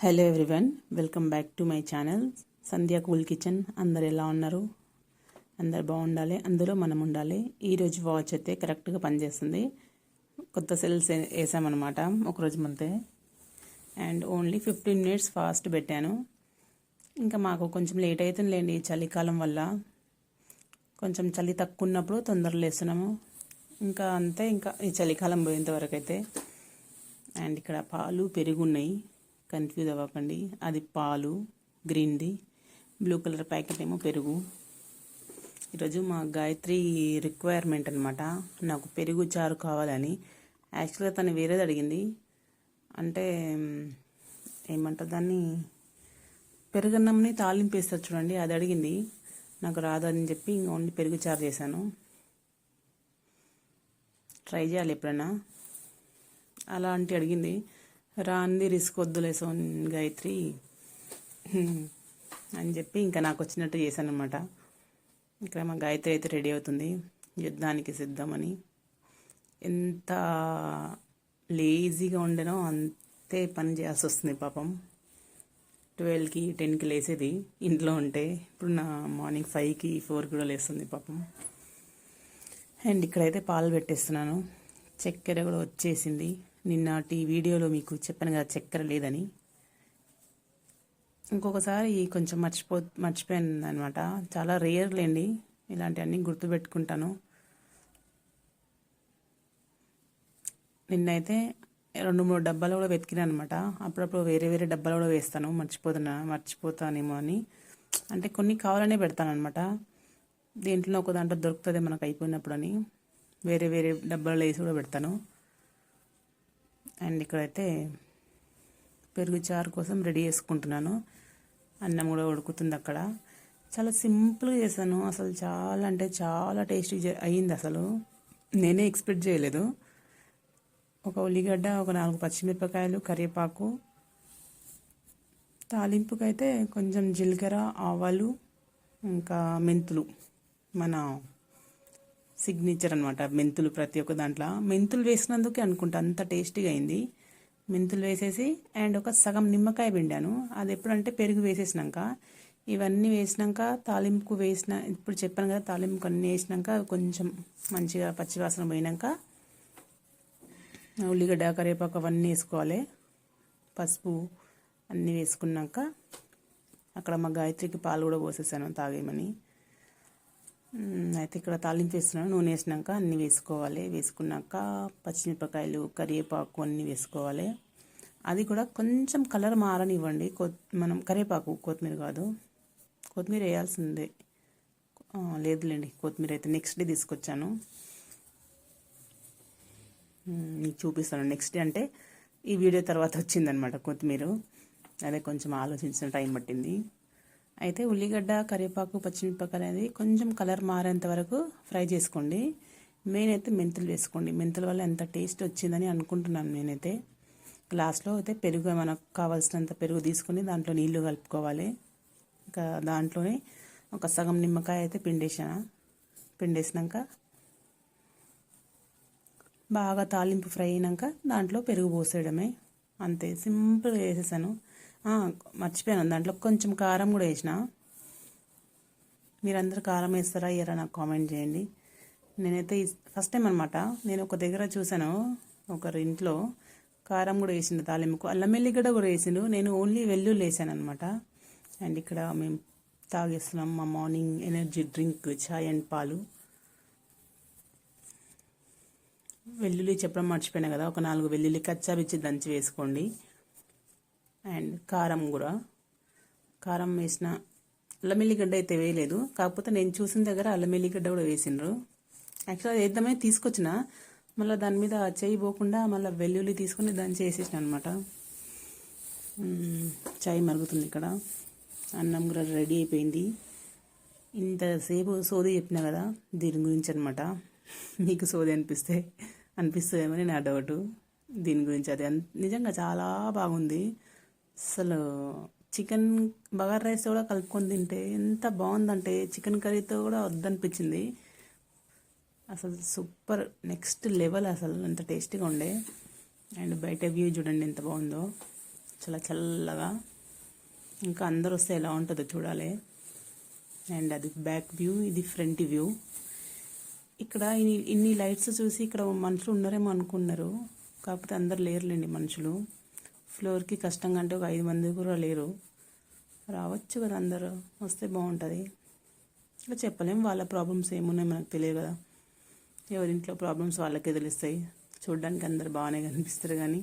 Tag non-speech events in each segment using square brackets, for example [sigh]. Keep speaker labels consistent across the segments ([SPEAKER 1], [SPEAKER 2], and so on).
[SPEAKER 1] Hello everyone welcome back to my channel Sandhya cool kitchen అందరు ఎలా ఉన్నారు? అందరు బాగుండాలి అందులో మనం ఉండాలి. ఈరోజు వాచ్ అయితే కరెక్ట్గా పనిచేస్తుంది. కొత్త సెల్స్ వేసామన్నమాట ఒకరోజు ముందే. And only fifteen minutes fast పెట్టాను. ఇంకా మాకు కొంచెం లేట్ అవుతుందిలేండి ఈ చలికాలం వల్ల. కొంచెం చలి తక్కువ ఉన్నప్పుడు తొందరగా లేస్తున్నాము. ఇంకా అంతే ఇంకా ఈ చలికాలం పోయేంత వరకు అయితే. అండ్ ఇక్కడ పాలు పెరుగున్నాయి. కన్ఫ్యూజ్ అవ్వకండి. అది పాలు గ్రీన్ది. బ్లూ కలర్ ప్యాకెట్ ఏమో పెరుగు. ఈరోజు మా గాయత్రి రిక్వైర్మెంట్ అనమాట నాకు పెరుగు చారు కావాలని. యాక్చువల్గా తను వేరేది అడిగింది. అంటే ఏమంటారు దాన్ని? పెరుగన్నంని తాలింపు వేస్తారు చూడండి అది అడిగింది. నాకు రాదు అని చెప్పి ఇంక ఓన్లీ పెరుగు చారు చేశాను. ట్రై చేయాలి ఎప్పుడైనా. అలాంటి అడిగింది. రాంది రిస్క్ వద్దులే సోన్ గాయత్రి. అని చెప్పి ఇంకా నాకు వచ్చినట్టు చేశాను అనమాట ఇక్కడ మా గాయత్రి అయితే రెడీ అవుతుంది. యుద్ధానికి సిద్ధమని. ఎంత లేజీగా ఉండేనో అంతే పని చేయాల్సి వస్తుంది పాపం. ట్వెల్వ్కి టెన్కి లేసేది ఇంట్లో ఉంటే. ఇప్పుడు నా మార్నింగ్ ఫైవ్కి ఫోర్కి కూడా లేస్తుంది పాపం. అండ్ ఇక్కడైతే పాలు పెట్టేస్తున్నాను. చక్కెర కూడా వచ్చేసింది. నిన్నటి వీడియోలో మీకు చెప్పాను కదా చక్కెర లేదని. ఇంకొకసారి కొంచెం మర్చిపో మర్చిపోయాను అనమాట చాలా రేర్ లేండి. ఇలాంటివన్నీ గుర్తుపెట్టుకుంటాను. నిన్నైతే రెండు మూడు డబ్బాలు కూడా వెతికినా అనమాట అప్పుడప్పుడు వేరే వేరే డబ్బాలు కూడా వేస్తాను. మర్చిపోతున్నా మర్చిపోతానేమో అని. అంటే కొన్ని కావాలనే పెడతాను అనమాట దేంట్లో ఒక దాంట్లో దొరుకుతుంది మనకు అయిపోయినప్పుడు అని. వేరే వేరే డబ్బాలు వేసి కూడా పెడతాను. అండ్ ఇక్కడైతే పెరుగు చారు కోసం రెడీ చేసుకుంటున్నాను. అన్నం కూడా ఉడుకుతుంది అక్కడ. చాలా సింపుల్గా చేశాను. అసలు చాలా అంటే చాలా టేస్టీ అయ్యింది అసలు. నేనే ఎక్స్పెక్ట్ చేయలేదు. ఒక ఉల్లిగడ్డ ఒక నాలుగు పచ్చిమిరపకాయలు కరివేపాకు. తాలింపుకైతే కొంచెం జీలకర్ర ఆవాలు ఇంకా మెంతులు. మన సిగ్నేచర్ అనమాట మెంతులు ప్రతి ఒక్క దాంట్లో. మెంతులు వేసినందుకే అనుకుంటా అంత టేస్టీగా అయింది. మెంతులు వేసేసి అండ్ ఒక సగం నిమ్మకాయ పిండాను. అది ఎప్పుడంటే పెరుగు వేసేసినాక. ఇవన్నీ వేసినాక తాలింపుకు వేసిన ఇప్పుడు చెప్పాను కదా తాలింపుకు అన్నీ వేసినాక కొంచెం మంచిగా పచ్చివాసన పోయినాక ఉల్లిగడ్డ కరివేపాకు అవన్నీ వేసుకోవాలి. పసుపు అన్నీ వేసుకున్నాక అక్కడ మా గాయత్రికి పాలు కూడా పోసేసాను తాగేయమని. అయితే ఇక్కడ తాలింపు వేస్తున్నాను నూనె వేసినాక అన్నీ వేసుకోవాలి. వేసుకున్నాక పచ్చిమిరపకాయలు కరివేపాకు అన్నీ వేసుకోవాలి. అది కూడా కొంచెం కలర్ మారనివ్వండి. కొత్ మనం కరివేపాకు కొత్తిమీర కాదు. కొత్తిమీర వేయాల్సిందే. లేదులేండి. కొత్తిమీర అయితే నెక్స్ట్ డే తీసుకొచ్చాను. మీకు చూపిస్తాను. నెక్స్ట్ డే అంటే ఈ వీడియో తర్వాత వచ్చిందనమాట కొత్తిమీర. అదే కొంచెం ఆలోచించిన టైం పట్టింది. అయితే ఉల్లిగడ్డ కరివేపాకు పచ్చిమిరపకాయలు అనేది కొంచెం కలర్ మారేంత వరకు ఫ్రై చేసుకోండి. మెయిన్ అయితే మెంతులు వేసుకోండి. మెంతుల వల్ల ఎంత టేస్ట్ వచ్చిందని అనుకుంటున్నాను నేనైతే. గ్లాస్లో అయితే పెరుగు మనకు కావాల్సినంత పెరుగు తీసుకొని దాంట్లో నీళ్ళు కలుపుకోవాలి. ఇంకా దాంట్లోనే ఒక సగం నిమ్మకాయ అయితే పిండేసాను పిండేసినాక బాగా తాలింపు ఫ్రై అయినాక దాంట్లో పెరుగు పోసేయడమే. అంతే సింపుల్గా వేసేసాను. మర్చిపోయాను. దాంట్లో కొంచెం కారం కూడా వేసిన. మీరందరూ కారం వేస్తారా? ఇయరా నాకు కామెంట్ చేయండి. నేనైతే ఫస్ట్ టైం అనమాట నేను ఒక దగ్గర చూశాను. ఒకరి ఇంట్లో కారం కూడా వేసిండు తాలింపుకు. అల్లం వెల్లిగడ్డ కూడా వేసిండు. నేను ఓన్లీ వెల్లుల్లి వేసాను అనమాట అండ్ ఇక్కడ మేము తాగేస్తున్నాం మా మార్నింగ్ ఎనర్జీ డ్రింక్ చాయ్ అండ్ పాలు. వెల్లుల్లి చెప్పడం మర్చిపోయినా కదా. ఒక నాలుగు వెల్లుల్లి కచ్చాబిచ్చి దంచి వేసుకోండి. అండ్ కారం కూడా. కారం వేసిన అల్లం ఎల్లిగడ్డ అయితే వేయలేదు. కాకపోతే నేను చూసిన దగ్గర అల్లం ఎల్లిగడ్డ కూడా వేసిండ్రు. యాక్చువల్గా వేద్దామని తీసుకొచ్చిన. మళ్ళీ దాని మీద చేయి పోకుండా మళ్ళీ వెల్లుల్లి తీసుకొని దాన్ని చేసేసిన అనమాట చాయ్ మరుగుతుంది ఇక్కడ. అన్నం కూడా రెడీ అయిపోయింది. ఇంతసేపు సోది చెప్పిన కదా దీని గురించి అనమాట మీకు సోది అనిపిస్తే అనిపిస్తుందేమో నా డౌట్ దీని గురించి అది నిజంగా చాలా బాగుంది. అసలు చికెన్ బగార్ రైస్ కూడా కలుపుకొని తింటే ఎంత బాగుందంటే చికెన్ కర్రీతో కూడా వద్దనిపించింది. అసలు సూపర్. నెక్స్ట్ లెవెల్ అసలు ఎంత టేస్టీగా ఉండే. అండ్ బయట వ్యూ చూడండి ఎంత బాగుందో. చాలా చల్లగా. ఇంకా అందరు వస్తే ఎలా ఉంటుందో చూడాలి. అండ్ అది బ్యాక్ వ్యూ ఇది ఫ్రంట్ వ్యూ. ఇక్కడ ఇన్ని ఇన్ని లైట్స్ చూసి ఇక్కడ మనుషులు ఉన్నారేమో అనుకున్నారు. కాకపోతే అందరు లేరులేండి మనుషులు. ఫ్లోర్కి కష్టంగా అంటే ఒక ఐదు మంది కూడా లేరు. రావచ్చు కదా అందరూ వస్తే బాగుంటుంది. ఇంకా చెప్పలేం వాళ్ళ ప్రాబ్లమ్స్ ఏమున్నాయి మనకు తెలియదు కదా. ఎవరింట్లో ప్రాబ్లమ్స్ వాళ్ళకే తెలుస్తాయి. చూడడానికి అందరు బాగానే కనిపిస్తారు కానీ.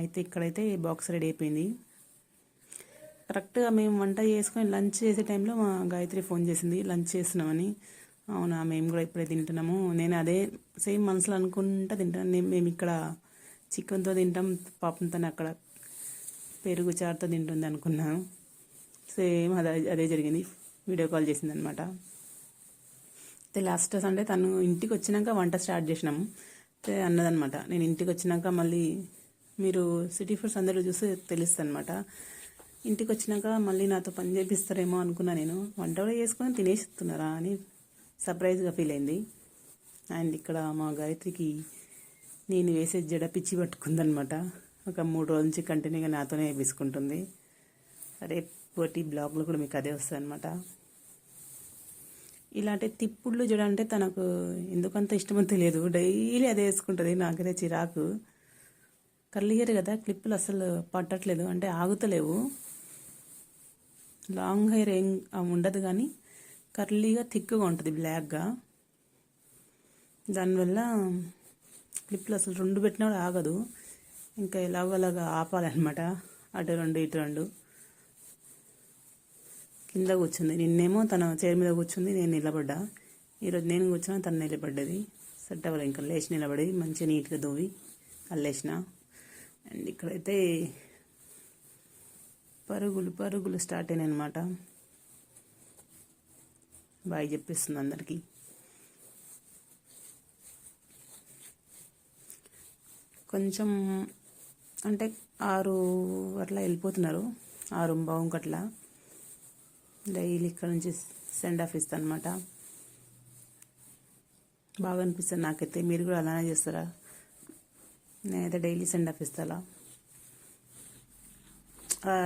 [SPEAKER 1] అయితే ఇక్కడైతే బాక్స్ రెడీ అయిపోయింది. కరెక్ట్గా మేము వంట చేసుకొని లంచ్ చేసే టైంలో మా గాయత్రి ఫోన్ చేసింది లంచ్ చేస్తున్నామని. అవునా మేము కూడా ఇప్పుడే తింటున్నాము. నేను అదే సేమ్ మనసులో అనుకుంటా తింటాను నేను మేము ఇక్కడ చికెన్తో తింటాం పాపంతో అక్కడ పెరుగు చారుతో తింటుంది అనుకున్నాను సేమ్ అదే అదే జరిగింది. వీడియో కాల్ చేసింది అనమాట అయితే లాస్ట్ సండే తను ఇంటికి వచ్చినాక వంట స్టార్ట్ చేసినాము అయితే అన్నదనమాట. నేను ఇంటికి వచ్చినాక మళ్ళీ మీరు సిటీ ఫుడ్స్ అందరూ చూస్తే తెలుస్తుంది అనమాట ఇంటికి వచ్చినాక మళ్ళీ నాతో పని చేపిస్తారేమో అనుకున్నా నేను. వంట కూడా చేసుకొని తినేస్తున్నారా అని సర్ప్రైజ్గా ఫీల్ అయింది. అండ్ ఇక్కడ మా గాయత్రికి నేను వేసే జడ పిచ్చి పట్టుకుందనమాట ఒక మూడు రోజుల నుంచి కంటిన్యూగా నాతోనే వేసుకుంటుంది. రేపటి బ్లాగ్లో కూడా మీకు అదే వస్తుంది అనమాట ఇలాంటి తిప్పుళ్ళు జడ అంటే తనకు ఎందుకంత ఇష్టమో తెలియదు. డైలీ అదే వేసుకుంటుంది. నాకైతే చిరాకు. కర్లీ కదా క్లిప్పులు అసలు పట్టట్లేదు. అంటే ఆగుతలేవు. లాంగ్ హెయిర్ ఏం ఉండదు కానీ కర్లీగా థిక్గా ఉంటుంది బ్లాక్గా. దానివల్ల క్లిప్లు అసలు రెండు పెట్టినా కూడా ఆగదు. ఇంకా ఎలాగో అలాగా ఆపాలన్నమాట. అటు రెండు ఇటు రెండు. కింద కూర్చుంది. నిన్నేమో తన చైర్ మీద కూర్చుంది నేను నిలబడ్డా. ఈరోజు నేను కూర్చున్నా తను నిలబడ్డది. సెట్ అవ్వలేదు ఇంకా లేచి నిలబడి మంచిగా నీట్గా దోవి అల్లేసిన అండ్ ఇక్కడైతే పరుగులు పరుగులు స్టార్ట్ అయినాయి అనమాట బాయ్ చెప్పిస్తుంది అందరికీ. కొంచెం అంటే ఆరు అట్లా వెళ్ళిపోతున్నారు. ఆరు బావుంకి అట్లా డైలీ ఇక్కడ నుంచి సెండ్ ఆఫ్ ఇస్తాను అనమాట బాగా అనిపిస్తుంది నాకైతే. మీరు కూడా అలానే చేస్తారా? నేనైతే డైలీ సెండ్ ఆఫ్ ఇస్తాలా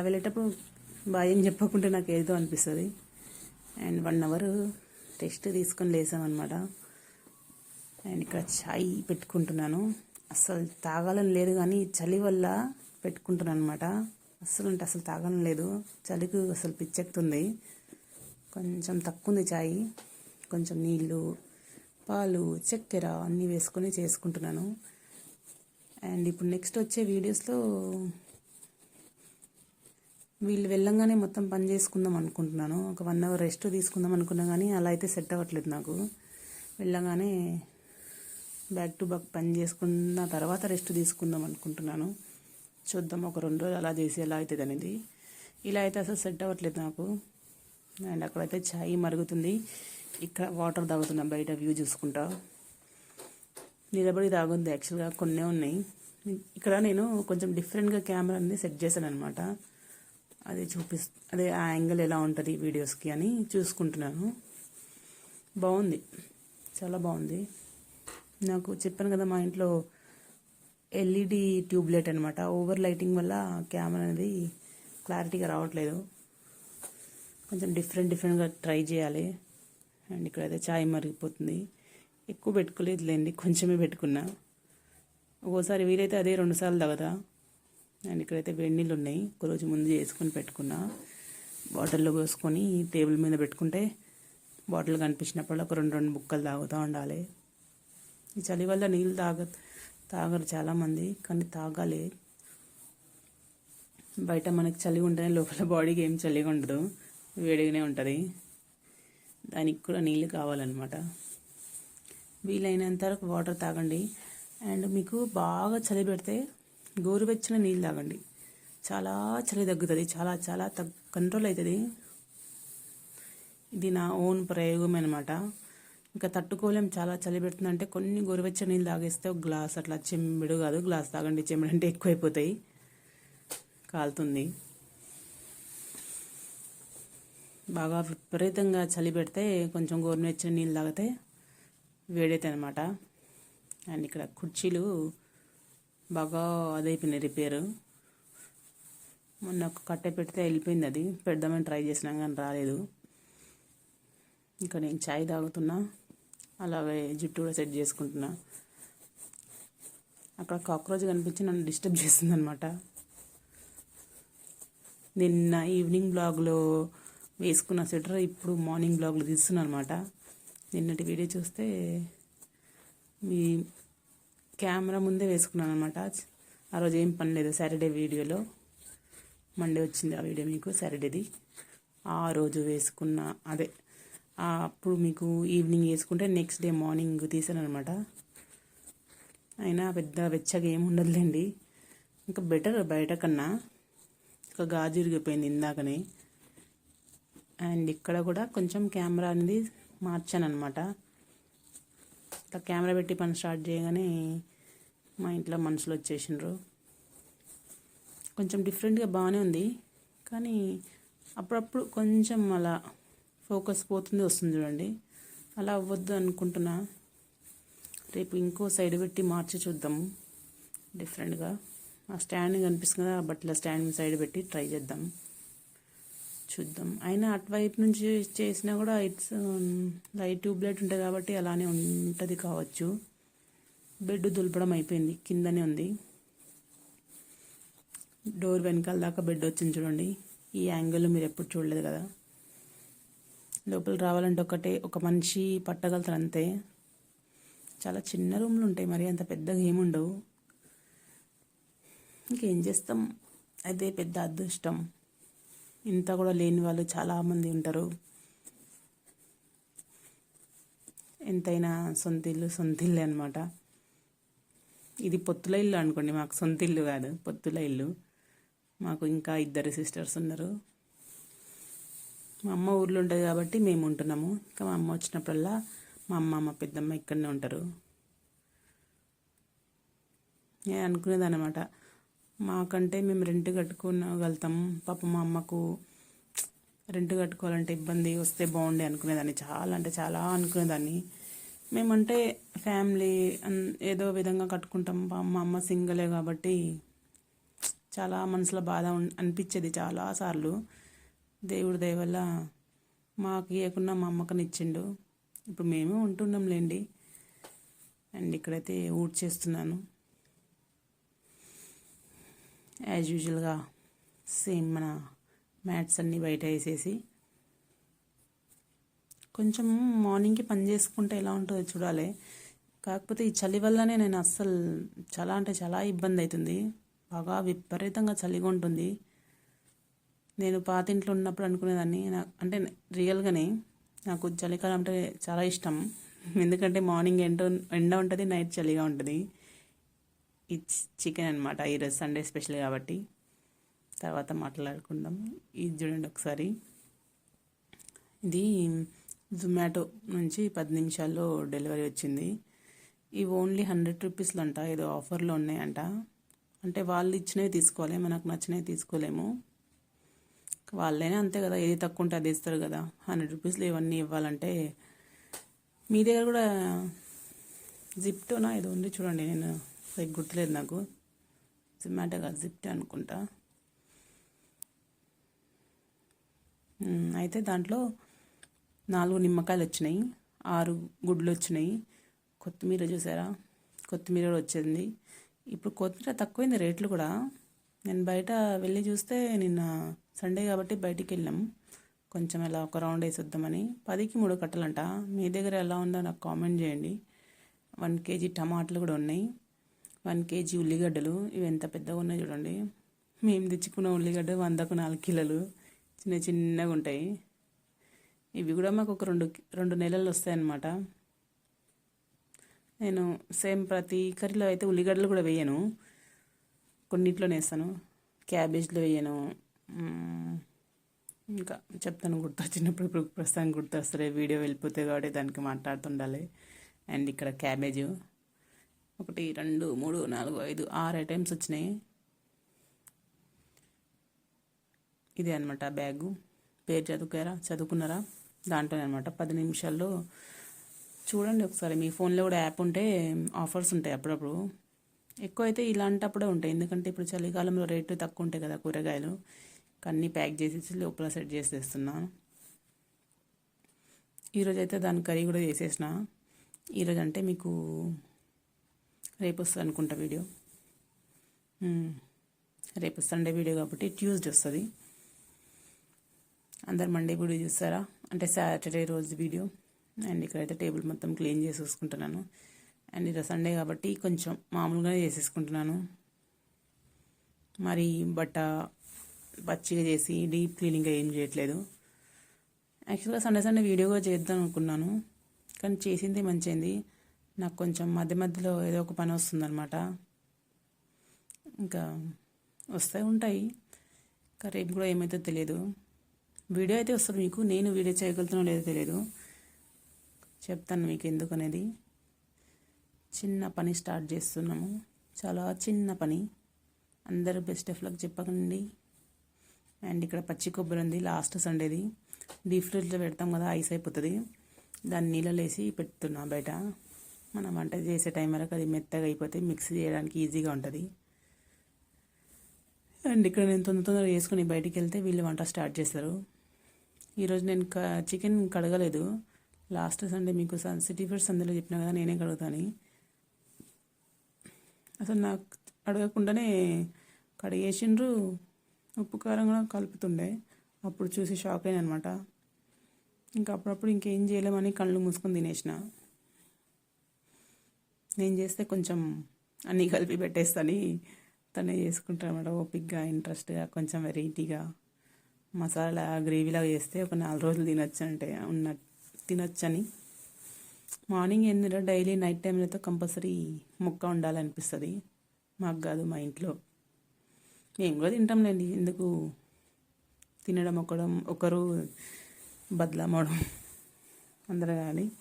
[SPEAKER 1] వెళ్ళేటప్పుడు భయం ఏం చెప్పకుంటే నాకు ఏదో అనిపిస్తుంది. అండ్ వన్ అవర్ టెస్ట్ తీసుకొని లేసామన్నమాట. అండ్ ఇక్కడ చాయ్ పెట్టుకుంటున్నాను. అస్సలు తాగాలని లేదు కానీ చలి వల్ల పెట్టుకుంటున్నాను అనమాట అస్సలు అంటే అసలు తాగాలని లేదు. చలికి అసలు పిచ్చెక్కుతుంది. కొంచెం తక్కువ ఉంది చాయ్. కొంచెం నీళ్ళు పాలు చక్కెర అన్నీ వేసుకొని చేసుకుంటున్నాను. అండ్ ఇప్పుడు నెక్స్ట్ వచ్చే వీడియోస్లో వీళ్ళు వెళ్ళంగానే మొత్తం పని చేసుకుందాం అనుకుంటున్నాను. ఒక వన్ అవర్ రెస్ట్ తీసుకుందాం అనుకున్నా కానీ అలా అయితే సెట్ అవ్వట్లేదు నాకు. వెళ్ళగానే బ్యాక్ టు బ్యాక్ పని చేసుకున్న తర్వాత రెస్ట్ తీసుకుందాం అనుకుంటున్నాను. చూద్దాం ఒక రెండు రోజులు అలా చేసి ఎలా అవుతుంది అనేది. ఇలా అయితే అసలు సెట్ అవ్వట్లేదు నాకు. అండ్ అక్కడైతే ఛాయ్ మరుగుతుంది. ఇక్కడ వాటర్ తాగుతున్నా బయట వ్యూ చూసుకుంటా. నిలబడి తాగుంది యాక్చువల్గా కొన్నే ఉన్నాయి. ఇక్కడ నేను కొంచెం డిఫరెంట్గా కెమెరాని సెట్ చేశాను అనమాట అది చూపిస్ అదే ఆ యాంగిల్ ఎలా ఉంటుంది వీడియోస్కి అని చూసుకుంటున్నాను. బాగుంది చాలా బాగుంది నాకు చెప్పాను కదా మా ఇంట్లో ఎల్ఈడి ట్యూబ్ లైట్ అనమాట ఓవర్ లైటింగ్ వల్ల కెమెరా అనేది క్లారిటీగా రావట్లేదు. కొంచెం డిఫరెంట్ డిఫరెంట్గా ట్రై చేయాలి. అండ్ ఇక్కడైతే ఛాయ్ మరిగిపోతుంది. ఎక్కువ పెట్టుకోలేదులేండి కొంచెమే పెట్టుకున్నా. ఒక్కోసారి వీలైతే అదే రెండుసార్లు తగదా అండ్ ఇక్కడైతే వేడి నీళ్ళు ఉన్నాయి ఒకరోజు ముందు చేసుకొని పెట్టుకున్నా. బాటిల్లో పోసుకొని టేబుల్ మీద పెట్టుకుంటే బాటిల్ కనిపించినప్పుడు ఒక రెండు రెండు బుక్కలు తాగుతూ ఉండాలి. ఈ చలి వల్ల నీళ్ళు తాగ తాగరు చాలామంది కానీ తాగాలి. బయట మనకి చలి ఉంటేనే లోపల బాడీకి ఏం చలిగా ఉండదు. వేడిగానే ఉంటుంది. దానికి కూడా నీళ్ళు కావాలన్నమాట. వీలైనంత వరకు వాటర్ తాగండి. అండ్ మీకు బాగా చలి పెడితే గోరువెచ్చని నీళ్ళు తాగండి. చాలా చలి తగ్గుతుంది చాలా చాలా తగ్ కంట్రోల్ అవుతుంది ఇది నా ఓన్ ప్రయోగం అనమాట ఇంకా తట్టుకోలేం చాలా చలి పెడుతుందంటే కొన్ని గోరువెచ్చని నీళ్ళు తాగేస్తే ఒక గ్లాస్ అట్లా చెంబుడు కాదు గ్లాస్ తాగండి చెంబుడు అంటే ఎక్కువైపోతాయి. కాలుతుంది. బాగా విపరీతంగా చలి పెడితే కొంచెం గోరువెచ్చని నీళ్ళు తాగితే వేడైతే అనమాట అండ్ ఇక్కడ కుర్చీలు బాగా అదైపోయినాయి రిపేరు. మొన్న ఒక కట్టె పెడితే వెళ్ళిపోయింది అది. పెడదామని ట్రై చేసినాం కానీ రాలేదు. ఇంకా నేను చాయ్ తాగుతున్నా. అలాగే జుట్టు కూడా సెట్ చేసుకుంటున్నా. అక్కడ కాక్రోచ్ కనిపించి నన్ను డిస్టర్బ్ చేసిందనమాట నిన్న ఈవినింగ్ బ్లాగ్లో వేసుకున్న స్వెటర్ ఇప్పుడు మార్నింగ్ బ్లాగ్లో తీస్తున్నాను అనమాట నిన్నటి వీడియో చూస్తే మీ కెమెరా ముందే వేసుకున్నాను అనమాట ఆ రోజు ఏం పని లేదు సాటర్డే వీడియోలో. మండే వచ్చింది ఆ వీడియో మీకు సాటర్డేది. ఆ రోజు వేసుకున్న అదే. అప్పుడు మీకు ఈవినింగ్ వేసుకుంటే నెక్స్ట్ డే మార్నింగ్ తీసాను అనమాట అయినా పెద్ద వెచ్చగా ఏమి ఉండదులేండి. ఇంకా బెటర్ బయట కన్నా. ఒక గాజు ఇరిగిపోయింది ఇందాకనే. అండ్ ఇక్కడ కూడా కొంచెం కెమెరా అనేది మార్చాను అనమాట ఇట్లా కెమెరా పెట్టి పని స్టార్ట్ చేయగానే మా ఇంట్లో మనుషులు వచ్చేసిండ్రు. కొంచెం డిఫరెంట్గా బాగానే ఉంది. కానీ అప్పుడప్పుడు కొంచెం అలా ఫోకస్ పోతుంది వస్తుంది చూడండి. అలా అవ్వద్దు అనుకుంటున్నా. రేపు ఇంకో సైడ్ పెట్టి మార్చి చూద్దాము. డిఫరెంట్గా. ఆ స్టాండ్ కనిపిస్తుంది కదా ఆ బట్టల స్టాండ్ సైడ్ పెట్టి ట్రై చేద్దాం. చూద్దాం. అయినా అటువైపు నుంచి చేసినా కూడా ఇట్స్ um, లైట్ ట్యూబ్లైట్ ఉంటుంది కాబట్టి అలానే ఉంటుంది కావచ్చు. బెడ్ దులపడం అయిపోయింది. కిందనే ఉంది. డోర్ వెనకాల దాకా బెడ్ వచ్చింది చూడండి. ఈ యాంగిల్ మీరు ఎప్పుడు చూడలేదు కదా. లోపల రావాలంటే ఒకటే ఒక మనిషి పట్టగలుగుతారు అంతే. చాలా చిన్న రూమ్లు ఉంటాయి మరి అంత పెద్దగా ఏముండవు ఇంకేం చేస్తాం? అదే పెద్ద అదృష్టం. ఇంత కూడా లేని వాళ్ళు చాలామంది ఉంటారు. ఎంతైనా సొంత ఇల్లు సొంత ఇల్లు అనమాట ఇది పొత్తుల ఇల్లు అనుకోండి మాకు సొంత ఇల్లు కాదు పొత్తుల ఇల్లు. మాకు ఇంకా ఇద్దరు సిస్టర్స్ ఉన్నారు. మా అమ్మ ఊర్లో ఉంటుంది కాబట్టి మేము ఉంటున్నాము. ఇంకా మా అమ్మ వచ్చినప్పుడల్లా మా అమ్మ మా పెద్దమ్మ ఇక్కడనే ఉంటారు. నేను అనుకునేది అనమాట మాకంటే మేము రెంట్ కట్టుకోగలుగుతాం పాప మా అమ్మకు రెంట్ కట్టుకోవాలంటే ఇబ్బంది వస్తే బాగుండే అనుకునేదాన్ని. చాలా అంటే చాలా అనుకునేదాన్ని. మేమంటే ఫ్యామిలీ ఏదో విధంగా కట్టుకుంటాం. మా అమ్మ సింగలే కాబట్టి చాలా మనసులో బాధ అనిపించేది చాలాసార్లు దేవుడి దయ వల్ల మాకు ఇవ్వకుండా మా అమ్మకనిచ్చిండు ఇప్పుడు మేమే ఉంటున్నాం లేండి అండ్ ఇక్కడైతే ఊడ్ చేస్తున్నాను యాజ్ యూజువల్గా సేమ్ మన మ్యాట్స్ అన్నీ బయట వేసేసి. కొంచెం మార్నింగ్కి పని చేసుకుంటే ఎలా ఉంటుందో చూడాలి. కాకపోతే ఈ చలి వల్లనే నేను అస్సలు చాలా అంటే చాలా ఇబ్బంది అవుతుంది. బాగా విపరీతంగా చలిగా ఉంటుంది. నేను పాతింట్లో ఉన్నప్పుడు అనుకునేదాన్ని. నాకు అంటే రియల్గానే నాకు చలికాలం అంటే చాలా ఇష్టం. ఎందుకంటే మార్నింగ్ ఎండ ఎండ ఉంటుంది నైట్ చలిగా ఉంటుంది. ఇట్స్ చికెన్ అనమాట ఈరోజు సండే స్పెషల్ కాబట్టి తర్వాత మాట్లాడుకుందాం ఇది చూడండి ఒకసారి. ఇది జొమాటో నుంచి పది నిమిషాల్లో డెలివరీ వచ్చింది. ఇవి ఓన్లీ హండ్రెడ్ రూపీస్లో అంట ఏదో ఆఫర్లో ఉన్నాయంట. అంటే వాళ్ళు ఇచ్చినవి తీసుకోవాలి. మనకు నచ్చినవి తీసుకోలేము. వాళ్ళైనా అంతే కదా. ఏది తక్కువ ఉంటే అది ఇస్తారు కదా. హండ్రెడ్ రూపీస్లో ఇవన్నీ ఇవ్వాలంటే మీ దగ్గర కూడా జిప్టోనా ఏదో ఉంది చూడండి నేను. సరిగ్గా గుర్తులేదు నాకు. జొమాటో కాదు జిప్టే అనుకుంటా. అయితే దాంట్లో నాలుగు నిమ్మకాయలు వచ్చినాయి ఆరు గుడ్లు వచ్చినాయి. కొత్తిమీర చూసారా? కొత్తిమీర కూడా వచ్చింది. ఇప్పుడు కొత్తిమీర తక్కువైంది రేట్లు కూడా. నేను బయట వెళ్ళి చూస్తే నిన్న సండే కాబట్టి బయటికి వెళ్ళాం. కొంచెం అలా ఒక రౌండ్ వేసి వద్దామని పదికి మూడు కట్టలంట. మీ దగ్గర ఎలా ఉందో నాకు కామెంట్ చేయండి. వన్ కేజీ టమాటాలు కూడా ఉన్నాయి. వన్ కేజీ ఉల్లిగడ్డలు ఇవి ఎంత పెద్దగా ఉన్నాయి చూడండి. మేము తెచ్చుకున్న ఉల్లిగడ్డ వందకు నాలుగు కిలోలు. చిన్న చిన్నగా ఉంటాయి. ఇవి కూడా మాకు ఒక రెండు రెండు నెలలు వస్తాయన్నమాట. నేను సేమ్ ప్రతి కర్రీలో అయితే ఉల్లిగడ్డలు కూడా వేయను. కొన్నిట్లోనే వేస్తాను. క్యాబేజ్లో వేయను. ఇంకా చెప్తాను గుర్తొచ్చినప్పుడు ఇప్పుడు ప్రస్తుతానికి గుర్తొస్తారు వీడియో వెళ్ళిపోతే కాబట్టి దానికి మాట్లాడుతుండాలి. అండ్ ఇక్కడ క్యాబేజ్. ఒకటి రెండు మూడు నాలుగు ఐదు ఆరు ఐటమ్స్ వచ్చినాయి. ఇదే అనమాట బ్యాగు. పేరు చదువుకారా చదువుకున్నారా? దాంట్లోనే అనమాట పది నిమిషాల్లో చూడండి ఒకసారి. మీ ఫోన్లో కూడా యాప్ ఉంటే ఆఫర్స్ ఉంటాయి అప్పుడప్పుడు. ఎక్కువ అయితే ఇలాంటప్పుడే ఉంటాయి. ఎందుకంటే ఇప్పుడు చలికాలంలో రేటు తక్కువ ఉంటాయి కదా కూరగాయలు. అన్నీ ప్యాక్ చేసేసి లోపల సెట్ చేసేస్తున్నాను ఈరోజైతే దాని కర్రీ కూడా చేసేసిన. ఈరోజు అంటే మీకు రేపు వస్తుంది అనుకుంటా వీడియో రేపు సండే వీడియో కాబట్టి ట్యూస్డే వస్తుంది. అందరు మండే వీడియో చూస్తారా? అంటే సాటర్డే రోజు వీడియో అండ్ ఇక్కడైతే టేబుల్ మొత్తం క్లీన్ చేసేసుకుంటున్నాను అండ్ ఈరోజు సండే కాబట్టి కొంచెం మామూలుగానే చేసేసుకుంటున్నాను. మరి బట్ట పచ్చిగా చేసి డీప్ క్లీనింగ్ ఏం చేయట్లేదు. యాక్చువల్గా సండే సండే వీడియో కూడా చేద్దాం అనుకున్నాను. కానీ చేసింది మంచిది నాకు కొంచెం మధ్య మధ్యలో ఏదో ఒక పని వస్తుందన్నమాట. ఇంకా వస్తూ ఉంటాయి. ఇంకా రేపు కూడా ఏమైతే తెలియదు. వీడియో అయితే వస్తుంది మీకు నేను వీడియో చేయగలుగుతున్నా లేదో తెలియదు. చెప్తాను మీకు ఎందుకనేది చిన్న పని స్టార్ట్ చేస్తున్నాము. చాలా చిన్న పని. అందరూ బెస్ట్ ఆఫ్ లక్ చెప్పకండి. అండ్ ఇక్కడ పచ్చి కొబ్బరి ఉంది లాస్ట్ సండేది. డీప్ ఫ్రిడ్జ్లో పెడతాం కదా ఐస్ అయిపోతుంది. దాన్ని నీళ్ళలో వేసి పెడుతున్నా బయట. మనం వంట చేసే టైం వరకు అది మెత్తగా అయిపోతే మిక్స్ చేయడానికి ఈజీగా ఉంటుంది. అండ్ ఇక్కడ నేను తొందర తొందరగా వేసుకుని బయటికి వెళ్తే వీళ్ళు వంట స్టార్ట్ చేస్తారు. ఈరోజు నేను చికెన్ కడగలేదు. లాస్ట్ సండే మీకు సన్ సిటీ ఫుడ్స్ అందులో చెప్పిన కదా నేనే కడుగుతాను. అసలు నాకు అడగకుండానే కడిగేసిండ్రు. ఉప్పు కారం కూడా కలుపుతుండే. అప్పుడు చూసి షాక్ అయిన అనమాట. ఇంకా అప్పుడప్పుడు ఇంకేం చేయలేమని కళ్ళు మూసుకొని తినేసిన. నేను చేస్తే కొంచెం అన్నీ కలిపి పెట్టేస్తాని. తనే చేసుకుంటాను అనమాట ఓపిక్గా ఇంట్రెస్ట్గా కొంచెం వెరైటీగా. మసాలా గ్రేవీలాగా చేస్తే ఒక నాలుగు రోజులు తినొచ్చు అంటే ఉన్న తినొచ్చని. మార్నింగ్ ఎన్ని డైలీ నైట్ టైంలతో కంపల్సరీ ముక్క ఉండాలనిపిస్తుంది మాకు కాదు మా ఇంట్లో. మేము కూడా తింటాంలేండి ఎందుకు? తినడం ఒకడం ఒకరు బదలామవడం. అందరూ కానీ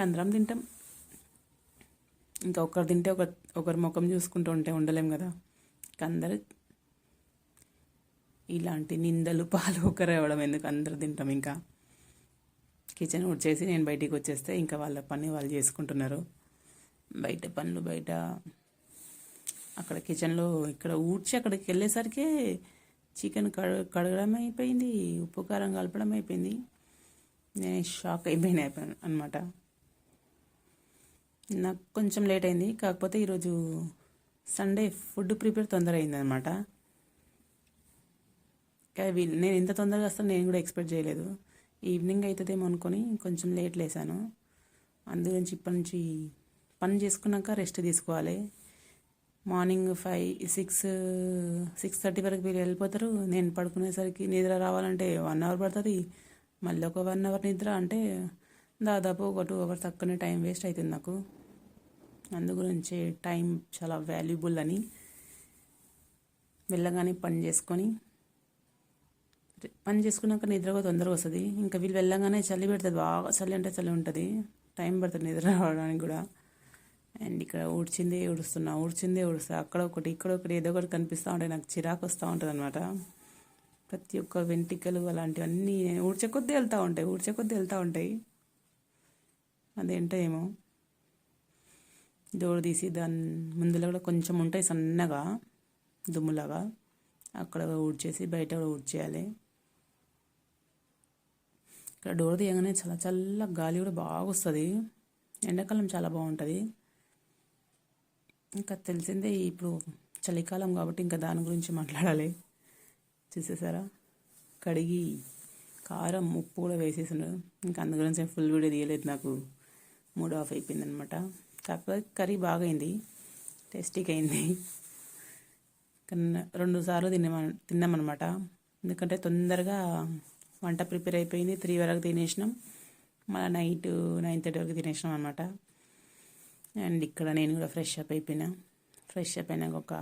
[SPEAKER 1] అందరం తింటాం. ఇంకా ఒకరు తింటే ఒక ఒకరి ముఖం చూసుకుంటూ ఉంటే ఉండలేం కదా. అందరు ఇలాంటి నిందలు పాలు ఒకరు ఇవ్వడం ఎందుకు అందరు తింటాం ఇంకా? కిచెన్ చేసి నేను బయటికి వచ్చేస్తే ఇంకా వాళ్ళ పని వాళ్ళు చేసుకుంటున్నారు. బయట పనులు బయట అక్కడ కిచెన్లో ఇక్కడ ఊడ్చి అక్కడికి వెళ్ళేసరికి చికెన్ కడ కడగడం అయిపోయింది ఉప్పు కారం కలపడం అయిపోయింది. నేను షాక్ అయిపోయినా అయిపోయాను అనమాట. నాకు కొంచెం లేట్ అయింది. కాకపోతే ఈరోజు సండే ఫుడ్ ప్రిపేర్ తొందర అయింది అనమాట నేను ఇంత తొందరగా వస్తాను నేను కూడా ఎక్స్పెక్ట్ చేయలేదు. ఈవినింగ్ అవుతుందేమో అనుకొని కొంచెం లేట్ లేసాను. అందుగురించి ఇప్పటి నుంచి పని చేసుకున్నాక రెస్ట్ తీసుకోవాలి. Morning five six six thirty వరకు మీరు వెళ్ళిపోతారు. నేను పడుకునేసరికి నిద్ర రావాలంటే వన్ అవర్ పడుతుంది. మళ్ళీ ఒక వన్ అవర్ నిద్ర అంటే దాదాపు ఒక టూ అవర్స్ తక్కువనే టైం వేస్ట్ అవుతుంది నాకు. అందు గురించి టైం చాలా వాల్యుబుల్ అని వెళ్ళగానే పని చేసుకొని పని చేసుకున్నాక నిద్ర కూడా తొందరగా వస్తుంది. ఇంకా వీళ్ళు వెళ్ళగానే చలి పెడుతుంది బాగా చలి అంటే చలి ఉంటుంది. టైం పడుతుంది నిద్ర రావడానికి కూడా. అండ్ ఇక్కడ ఊడ్చిందే ఊడుస్తున్నా ఊడ్చిందే ఊడుస్తా. అక్కడ ఒకటి ఇక్కడ ఒకటి ఏదో ఒకటి కనిపిస్తూ ఉంటాయి నాకు చిరాకు వస్తూ ఉంటుంది అనమాట ప్రతి ఒక్క వెంటికలు అలాంటివన్నీ ఊడ్చే కొద్దీ వెళ్తూ ఉంటాయి ఊడ్చే కొద్దీ వెళ్తూ ఉంటాయి. అదేంటో ఏమో. తీసి దాని ముందులో కూడా కొంచెం ఉంటాయి సన్నగా దుమ్ములాగా. అక్కడ ఊడ్చేసి బయట కూడా ఊడ్చేయాలి. ఇక్కడ డోర్ తీయగానే చాలా చల్ల గాలి కూడా బాగా వస్తుంది. ఎండాకాలం చాలా బాగుంటుంది. ఇంకా తెలిసిందే ఇప్పుడు చలికాలం కాబట్టి ఇంకా దాని గురించి మాట్లాడాలి. చూసేసారా? కడిగి కారం ఉప్పు కూడా వేసేసాను ఇంకా అందు గురించి ఫుల్ వీడియో తీయలేదు నాకు. మూడు ఆఫ్ అయిపోయింది అనమాట కాకపోతే కర్రీ బాగైంది. టేస్టీగా అయింది రెండు సార్లు తిన్నామ తిన్నామన్నమాట ఎందుకంటే తొందరగా వంట ప్రిపేర్ అయిపోయింది. త్రీ వరకు తినేసినాం. మళ్ళీ నైట్ నైన్ థర్టీ వరకు తినేసినాం అనమాట అండ్ ఇక్కడ నేను కూడా ఫ్రెష్ అప్ అయిపోయినా. ఫ్రెష్ అప్ అయినాక ఒక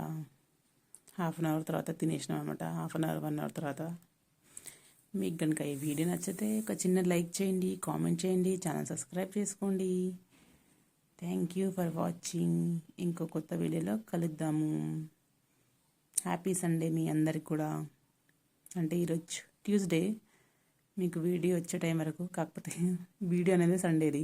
[SPEAKER 1] హాఫ్ అన్ అవర్ తర్వాత తినేసినాం అనమాట half an hour one hour తర్వాత. మీకు కనుక ఈ వీడియో నచ్చితే ఒక చిన్న లైక్ చేయండి కామెంట్ చేయండి ఛానల్ సబ్స్క్రైబ్ చేసుకోండి. థ్యాంక్ యూ ఫర్ వాచింగ్ ఇంకో కొత్త వీడియోలో కలుద్దాము. హ్యాపీ సండే మీ అందరికి కూడా. అంటే ఈరోజు ట్యూస్డే మీకు వీడియో వచ్చే టైం వరకు కాకపోతే [laughs] వీడియో అనేది సండేది